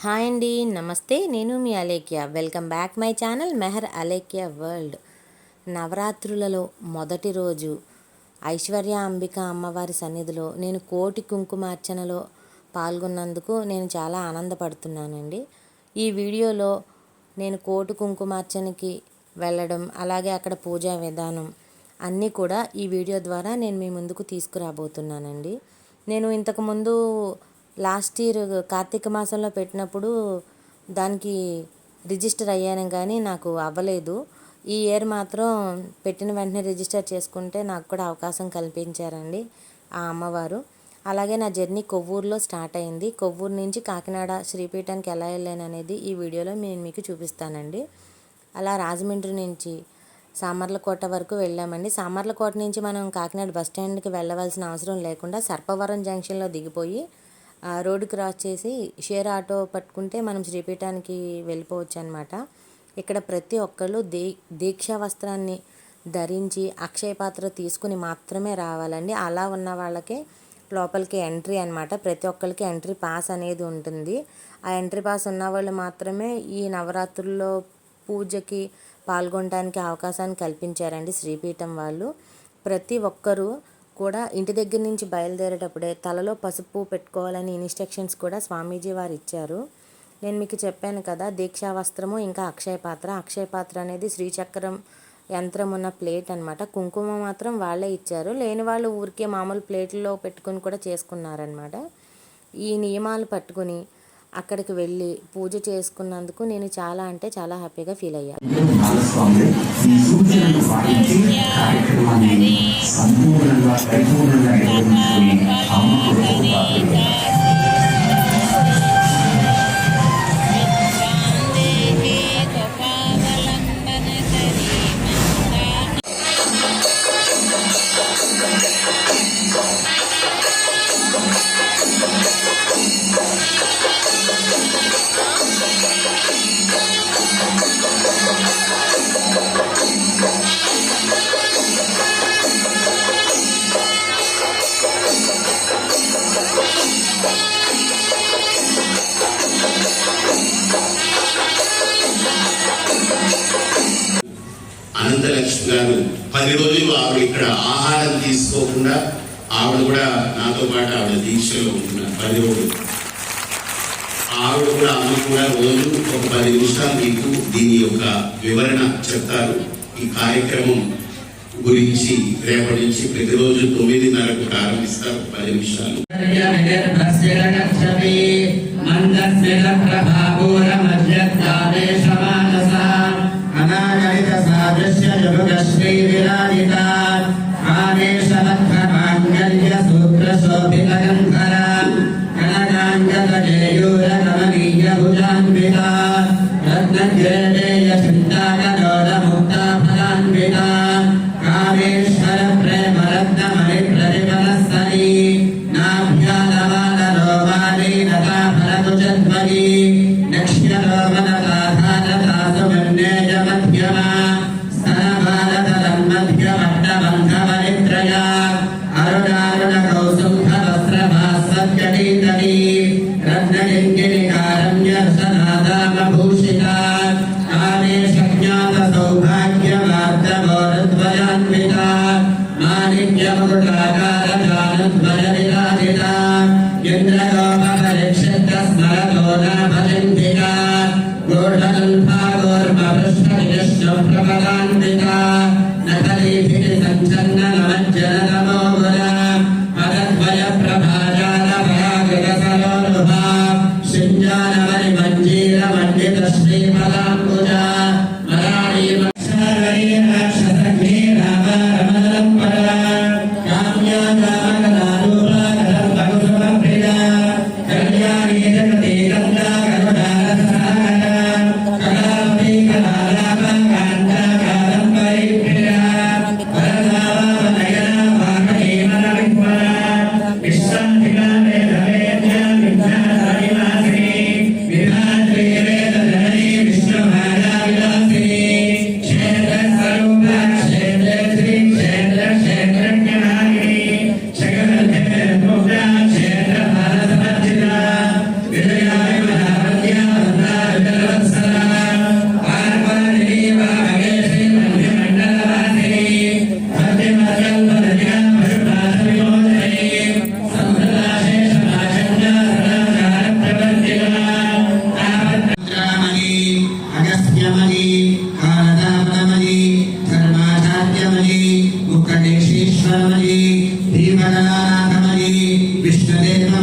Hi అండి నమస్తే. నేను మీ Alekhya. Welcome back my channel Mehar Alekhya world. నవరాత్రులలో మొదటి రోజు ఐశ్వర్య అంబిక అమ్మవారి సన్నిధిలో నేను కోటి కుంకుమార్చనలో పాల్గొన్నందుకు నేను చాలా ఆనందపడుతున్నానండి. ఈ వీడియోలో నేను కోటి కుంకుమార్చనకి వెళ్ళడం అలాగే అక్కడ పూజా విధానం అన్నీ కూడా ఈ వీడియో ద్వారా నేను మీ ముందుకు తీసుకురాబోతున్నానండి. నేను ఇంతకుముందు లాస్ట్ ఇయర్ కార్తీక మాసంలో పెట్టినప్పుడు దానికి రిజిస్టర్ అయ్యాను కానీ నాకు అవ్వలేదు. ఈ ఇయర్ మాత్రం పెట్టిన వెంటనే రిజిస్టర్ చేసుకుంటే నాకు కూడా అవకాశం కల్పించారండి ఆ అమ్మవారు. అలాగే నా జర్నీ కొవ్వూరులో స్టార్ట్ అయింది. కొవ్వూరు నుంచి కాకినాడ శ్రీపీఠానికి ఎలా వెళ్ళాను అనేది ఈ వీడియోలో నేను మీకు చూపిస్తానండి. అలా రాజమండ్రి నుంచి సామర్లకోట వరకు వెళ్ళామండి. సామర్లకోట నుంచి మనం కాకినాడ బస్ స్టాండ్కి వెళ్ళవలసిన అవసరం లేకుండా సర్పవరం జంక్షన్లో దిగిపోయి రోడ్డు క్రాస్ చేసి షేర్ ఆటో పట్టుకుంటే మనం శ్రీపీఠానికి వెళ్ళిపోవచ్చు అనమాట ఇక్కడ ప్రతి ఒక్కళ్ళు దీ దీక్షా వస్త్రాన్ని ధరించి అక్షయ పాత్ర తీసుకుని మాత్రమే రావాలండి. అలా ఉన్న వాళ్ళకే లోపలికి ఎంట్రీ అనమాట ప్రతి ఒక్కరికి ఎంట్రీ పాస్ అనేది ఉంటుంది. ఆ ఎంట్రీ పాస్ ఉన్న వాళ్ళు మాత్రమే ఈ నవరాత్రుల్లో పూజకి పాల్గొనడానికి అవకాశాన్ని కల్పించారండి శ్రీపీఠం వాళ్ళు. ప్రతి ఒక్కరూ కూడా ఇంటి దగ్గర నుంచి బయలుదేరేటప్పుడే తలలో పసుపు పెట్టుకోవాలని ఇన్స్ట్రక్షన్స్ కూడా స్వామీజీ వారు ఇచ్చారు. నేను మీకు చెప్పాను కదా దీక్షా వస్త్రము ఇంకా అక్షయ పాత్ర. అక్షయ పాత్ర అనేది శ్రీచక్రం యంత్రం ఉన్న ప్లేట్ అన్నమాట. కుంకుమ మాత్రం వాళ్ళే ఇచ్చారు. లేని వాళ్ళు ఊరికే మామూలు ప్లేట్లో పెట్టుకొని కూడా చేసుకున్నారనమాట ఈ నియమాలు పట్టుకుని అక్కడికి వెళ్ళి పూజ చేసుకున్నందుకు నేను చాలా అంటే చాలా హ్యాపీగా ఫీల్ అయ్యాను భాగస్వాములు ఈ సూచనలు పాటించి కార్యక్రమాన్ని సంపూర్ణంగా పరిపూర్ణంగా నిర్వహించుకుని అమ్మకు అనంతలక్ష్మి గారు పది రోజులు ఆవిడ ఇక్కడ ఆహారం తీసుకోకుండా ఆవిడ కూడా నాతో పాటు ఆవిడ దీక్షలో ఉంటున్నారు. పది రోజులు. ఆవిడ కూడా ఆమె కూడా రోజు ఒక పది నిమిషాలు మీకు దీని యొక్క వివరణ చెప్తారు. ఈ కార్యక్రమం గురించి రేపటించి ప్రతిరోజు తొమ్మిదిన్నరకు ప్రారంభిస్తారు. పది నిమిషాలు. కామేశ్వర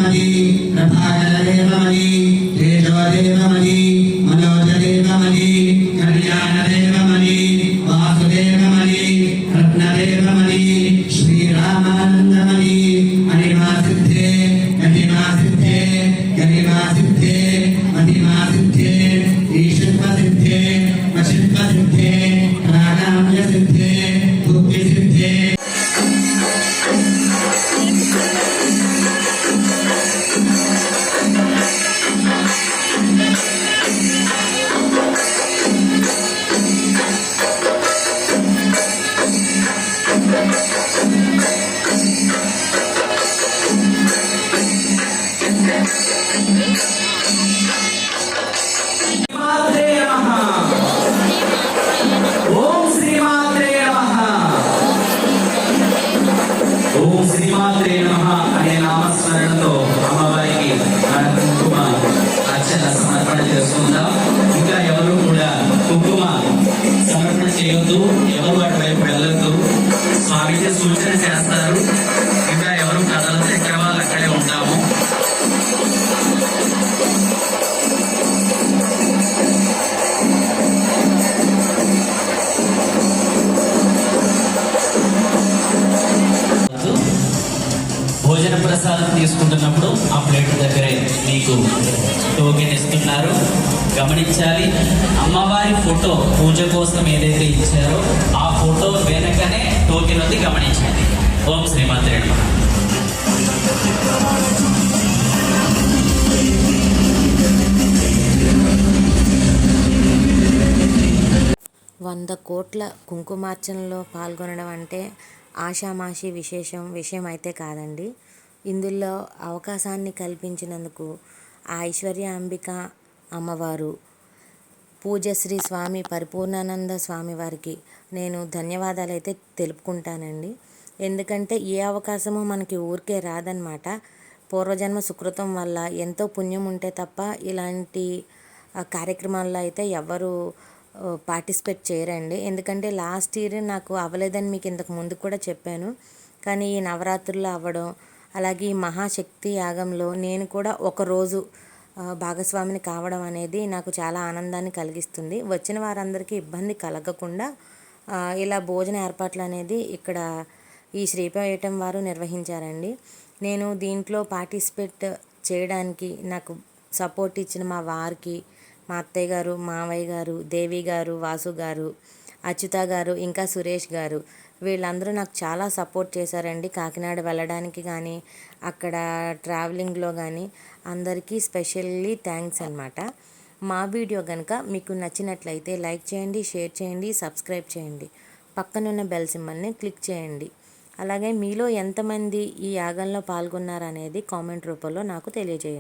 मयि प्रभाकरदेव मयि केशवदेव मयि సూచన చేస్తారు. ఇంకా ఎవరు కదలతే ఇక్కడ వాళ్ళు అక్కడే ఉంటాము. భోజన ప్రసాదం తీసుకుంటున్నప్పుడు ఆ ప్లేట్ దగ్గర మీకు టోకెన్ ఇస్తున్నారు. గమనించాలి. అమ్మవారి ఫోటో పూజ కోసం ఏదైతే ఇచ్చారో ఆ ఫోటో వెనక సోకినది గమనించండి. ఓం శ్రీమంతుడి వంద కోట్ల కుంకుమార్చనలో పాల్గొనడం అంటే ఆషామాషి విశేషం విషయం అయితే కాదండి. ఇందులో అవకాశాన్ని కల్పించినందుకు ఆ ఐశ్వర్య అంబిక అమ్మవారు పూజశ్రీ స్వామి పరిపూర్ణానంద స్వామి వారికి నేను ధన్యవాదాలు అయితే తెలుపుకుంటానండి. ఎందుకంటే ఏ అవకాశము మనకి ఊరికే రాదనమాట పూర్వజన్మ సుకృతం వల్ల ఎంతో పుణ్యం ఉంటే తప్ప ఇలాంటి కార్యక్రమాల్లో అయితే ఎవరు పార్టిసిపేట్ చేయరండి. ఎందుకంటే లాస్ట్ ఇయర్ నాకు అవ్వలేదని మీకు ఇంతకు ముందు కూడా చెప్పాను. కానీ ఈ నవరాత్రుల్లో అవ్వడం అలాగే ఈ మహాశక్తి యాగంలో నేను కూడా ఒకరోజు భాగస్వామిని కావడం అనేది నాకు చాలా ఆనందాన్ని కలిగిస్తుంది. వచ్చిన వారందరికీ ఇబ్బంది కలగకుండా ఇలా భోజన ఏర్పాట్లు అనేది ఇక్కడ ఈ శ్రీపేయటం వారు నిర్వహించారండి. నేను దీంట్లో పార్టిసిపేట్ చేయడానికి నాకు సపోర్ట్ ఇచ్చిన మా వారికి మా అత్తయ్య గారు మావయ్య గారు దేవి గారు వాసు గారు అచ్యుత గారు ఇంకా సురేష్ గారు వీళ్ళందరూ నాకు చాలా సపోర్ట్ చేశారండి. కాకినాడ వెళ్ళడానికి కానీ అక్కడ ట్రావెలింగ్లో కానీ అందరికీ స్పెషల్లీ థ్యాంక్స్ అనమాట మా వీడియో కనుక మీకు నచ్చినట్లయితే లైక్ చేయండి షేర్ చేయండి సబ్స్క్రైబ్ చేయండి. పక్కనున్న బెల్ సింబల్ని క్లిక్ చేయండి. అలాగే మీలో ఎంతమంది ఈ యాగంలో పాల్గొన్నారనేది కామెంట్ రూపంలో నాకు తెలియజేయండి.